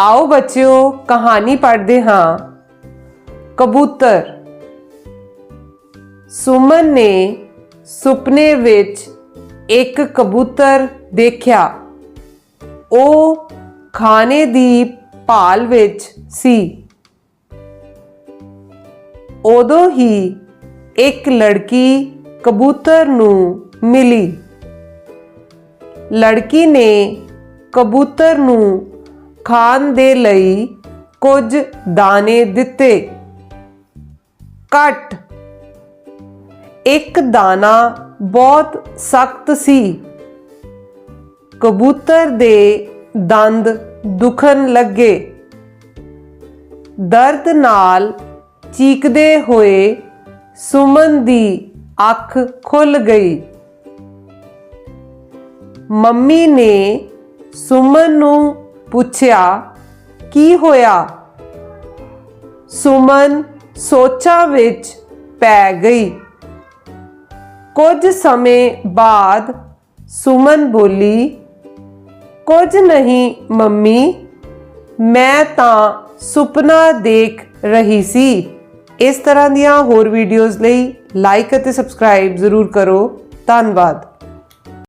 ਆਓ ਬੱਚਿਓ, ਕਹਾਣੀ ਪੜ੍ਹਦੇ ਹਾਂ। ਕਬੂਤਰ। ਸੁਮਨ ਨੇ ਸੁਪਨੇ ਵਿੱਚ ਇੱਕ ਕਬੂਤਰ ਦੇਖਿਆ। ਉਹ ਖਾਣੇ ਦੀ ਭਾਲ ਵਿੱਚ ਸੀ। ਉਦੋਂ ਹੀ ਇੱਕ ਲੜਕੀ ਕਬੂਤਰ ਨੂੰ ਮਿਲੀ। ਲੜਕੀ ਨੇ ਕਬੂਤਰ ਨੂੰ ਖਾਣ ਦੇ ਲਈ ਕੁਝ ਦਾਣੇ ਦਿੱਤੇ। ਕੱਟ ਇੱਕ ਦਾਣਾ ਬਹੁਤ ਸਖਤ ਸੀ। ਕਬੂਤਰ ਦੇ ਦੰਦ ਦੁਖਣ ਲੱਗੇ। ਦਰਦ ਨਾਲ ਚੀਕਦੇ ਹੋਏ ਸੁਮਨ ਦੀ ਅੱਖ ਖੁੱਲ ਗਈ। ਮੰਮੀ ਨੇ ਸੁਮਨ ਨੂੰ ਪੁੱਛਿਆ, ਕੀ ਹੋਇਆ? ਸੁਮਨ ਸੋਚਾਂ ਵਿੱਚ ਪੈ ਗਈ। ਕੁਝ ਸਮੇਂ ਬਾਅਦ ਸੁਮਨ ਬੋਲੀ, ਕੁਝ ਨਹੀਂ, ਮੰਮੀ, ਮੈਂ ਤਾਂ ਸੁਪਨਾ ਦੇਖ ਰਹੀ ਸੀ। ਇਸ ਤਰ੍ਹਾਂ ਦੀਆਂ ਹੋਰ ਵੀਡੀਓਜ਼ ਲਈ ਲਾਈਕ ਅਤੇ ਸਬਸਕ੍ਰਾਈਬ ਜ਼ਰੂਰ ਕਰੋ। ਧੰਨਵਾਦ।